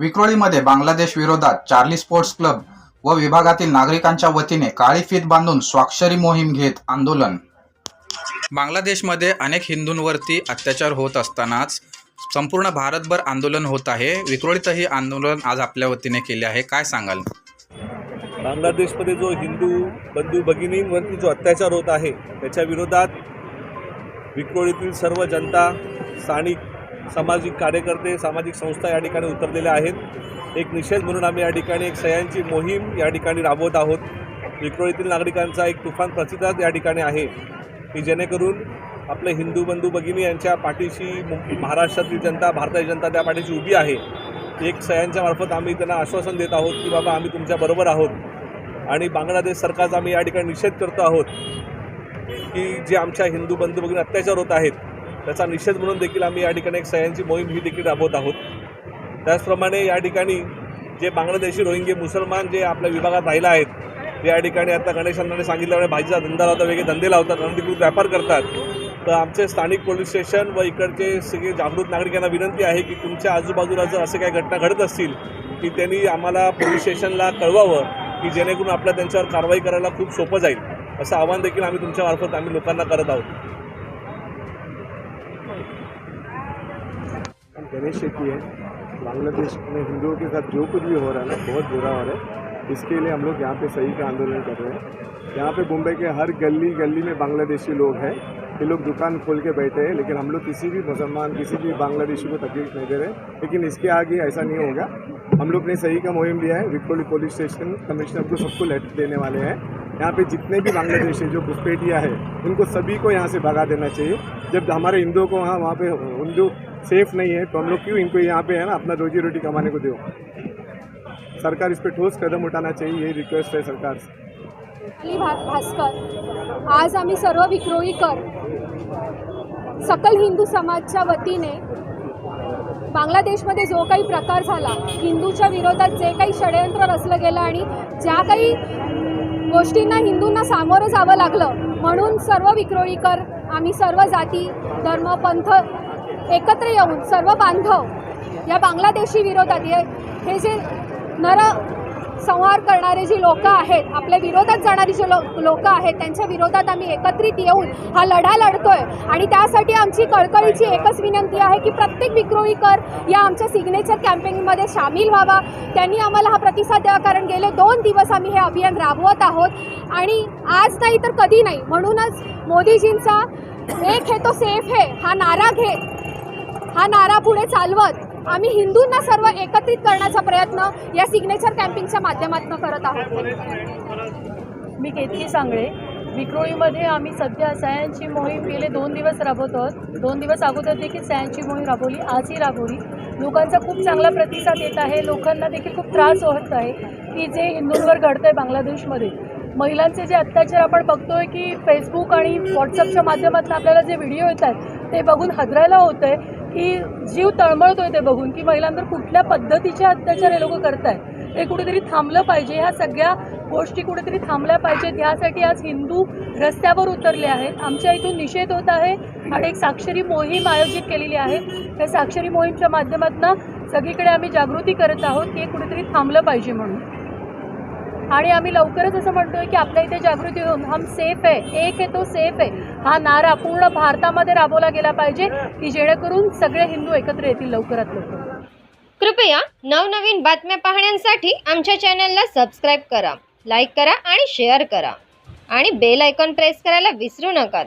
विक्रोळीमध्ये बांगलादेश विरोधात Charlie sports club व विभागातील नागरिकांच्या वतीने काळी फीत बांधून स्वाक्षरी मोहीम घेत आंदोलन. बांगलादेशमध्ये अनेक हिंदूंवरती अत्याचार होत असतानाच संपूर्ण भारतभर आंदोलन होत आहे. विक्रोळीतही आंदोलन आज आपल्या वतीने केले आहे. काय सांगाल? बांगलादेशमध्ये जो हिंदू बंधू भगिनींवरती जो अत्याचार होत आहे त्याच्या विरोधात विक्रोळीतील सर्व जनता स्थानिक सामाजिक कार्यकर्ते सामाजिक संस्था या ठिकाणी उतरलेल्या आहेत. एक निषेध म्हणून आम्ही या ठिकाणी एक सह्यांची मोहीम या ठिकाणी राबवत आहोत. विक्रोळीतील नागरिकांचा एक तुफान प्रतिसाद या ठिकाणी आहे. की जेणेकरून आपले हिंदू बंधू भगिनी यांच्या पाठीशी मु- महाराष्ट्रातील जनता भारताची जनता त्या पाठीशी उभी आहे. एक सह्यांच्या मार्फत आम्ही त्यांना आश्वासन देत आहोत की बाबा आम्ही तुमच्याबरोबर आहोत. आणि बांगलादेश सरकारचा आम्ही या ठिकाणी निषेध करतो आहोत की जे आमच्या हिंदू बंधू भगिनी अत्याचार होत आहेत त्याचा निषेध म्हणून देखील आम्ही या ठिकाणी एक सह्यांची मोहीम ही देखील राबवत आहोत. त्याचप्रमाणे या ठिकाणी जे बांगलादेशी रोहिंगे मुसलमान जे आपल्या विभागात राहिला आहेत ते या ठिकाणी आता गणेशांना सांगितल्यामुळे भाजीचा धंदा लावतात वेगळे धंदे लावतात अनधिकृत व्यापार करतात. तर आमचे स्थानिक पोलीस स्टेशन व इकडचे सगळे जागृत नागरिकांना विनंती आहे की तुमच्या आजूबाजूला जर असे काही घटना घडत असतील की त्यांनी आम्हाला पोलीस स्टेशनला कळवावं की जेणेकरून आपल्या त्यांच्यावर कारवाई करायला खूप सोपं जाईल. असं आवाहन देखील आम्ही तुमच्यामार्फत आम्ही लोकांना करत आहोत. गणेश शेट्टी है। बांग्लादेश में हिंदुओं के साथ जो कुछ भी हो रहा है ना, बहुत बुरा हो रहा है। इसके लिए हम लोग यहाँ पे सही का आंदोलन कर रहे हैं। यहाँ पे मुंबई के हर गली गली में बांग्लादेशी लोग हैं। ये लोग दुकान खोल के बैठे हैं, लेकिन हम लोग किसी भी मुसलमान, किसी भी बांग्लादेशी को तकलीफ़ नहीं दे रहे। लेकिन इसके आगे ऐसा नहीं होगा। हम लोग ने सही का मुहिम लिया है। विक्रोली पुलिस स्टेशन कमिश्नर को सबको लेटर देने वाले हैं। यहाँ पे जितने भी बांग्लादेशी जो घुसपैठिया है, उनको सभी को यहाँ से भगा देना चाहिए। जब हमारे हिंदुओं को वहाँ वहाँ पे हिंदू सेफ नहीं है तो हम लोग क्यों इनको यहाँ पे है ना अपना रोजी रोटी कमाने को दो? सरकार इस पर ठोस कदम उठाना चाहिए यही रिक्वेस्ट है सरकार से। अली भा भास्कर आज आम्ही सर्व विक्रोळीकर सकल हिंदू समाजच्या वतीने बांगलादेशमध्ये जो काही प्रकार झाला हिंदूच्या विरोधात जे काही षडयंत्र रचलं गेलं आणि ज्या काही गोष्टींना हिंदूंना सामोरं जावं लागलं म्हणून सर्व विक्रोळीकर आम्ही सर्व जाती धर्म पंथ एकत्र येऊन सर्व बांधव या बांगलादेशी विरोधात हे हे जे नर संहार करणारे जी लोक आहेत आपल्या विरोधात जाणारी जे लोक आहेत त्यांच्या विरोधात आम्ही एकत्रित येऊन हा लढा लढतोय. आणि त्यासाठी आमची कळकळीची एकच विनंती आहे की प्रत्येक विक्रोळीकर या आमच्या सिग्नेचर कॅम्पेनिंगमध्ये सामील व्हावा. त्यांनी आम्हाला हा प्रतिसाद द्यावा कारण गेले दोन दिवस आम्ही हे अभियान राबवत आहोत. आणि आज नाही तर कधी नाही. म्हणूनच मोदीजींचा एक हे तो सेफ है हा नारा घेत हा नारा पुढे चालवत आम्ही हिंदूंना सर्व एकत्रित करण्याचा प्रयत्न या सिग्नेचर कॅम्पिंगच्या माध्यमातून करत आहोत. मी केतकी सांगळे. विक्रोळीमध्ये आम्ही सध्या सयांची मोहीम गेले दोन दिवस राबवत आहोत दोन दिवस अगोदर देखील सयांची मोहीम राबवली आजही राबवली. लोकांचा खूप चांगला प्रतिसाद येत आहे. लोकांना देखील खूप त्रास होत आहे की जे हिंदूंवर घडतं आहे बांगलादेशमध्ये. महिलांचे जे अत्याचार आपण बघतोय की फेसबुक आणि व्हॉट्सअपच्या माध्यमातून आपल्याला जे व्हिडिओ येत आहेत ते बघून हदरायला होतं आहे की जीव तळमळतोय ते बघून की महिलांवर कुठल्या पद्धतीचे अत्याचार हे लोक करत आहेत हे कुठेतरी थांबलं पाहिजे. ह्या सगळ्या गोष्टी कुठेतरी थांबल्या पाहिजेत. ह्यासाठी आज हिंदू रस्त्यावर उतरले आहेत. आमच्या इथून निषेध होत आहे आणि एक साक्षरी मोहीम आयोजित केलेली आहे. त्या साक्षरी मोहीमच्या माध्यमातून सगळीकडे आम्ही जागृती करत आहोत की हे कुठेतरी थांबलं पाहिजे म्हणून. आणि आम्ही लवकरच असं म्हणतोय की आपल्या इथे जागृती होऊन हम सेफ आहे एक आहे तो सेफ आहे. हा नारा पूर्ण भारतामध्ये राबवला गेला पाहिजे की जेणेकरून सगळे हिंदू एकत्र येतील लवकरात लवकर. कृपया नवनवीन बातम्या पाहण्यासाठी आमच्या चॅनलला सबस्क्राईब करा लाईक करा आणि शेअर करा. आणि बेल आयकॉन प्रेस करायला विसरू नका.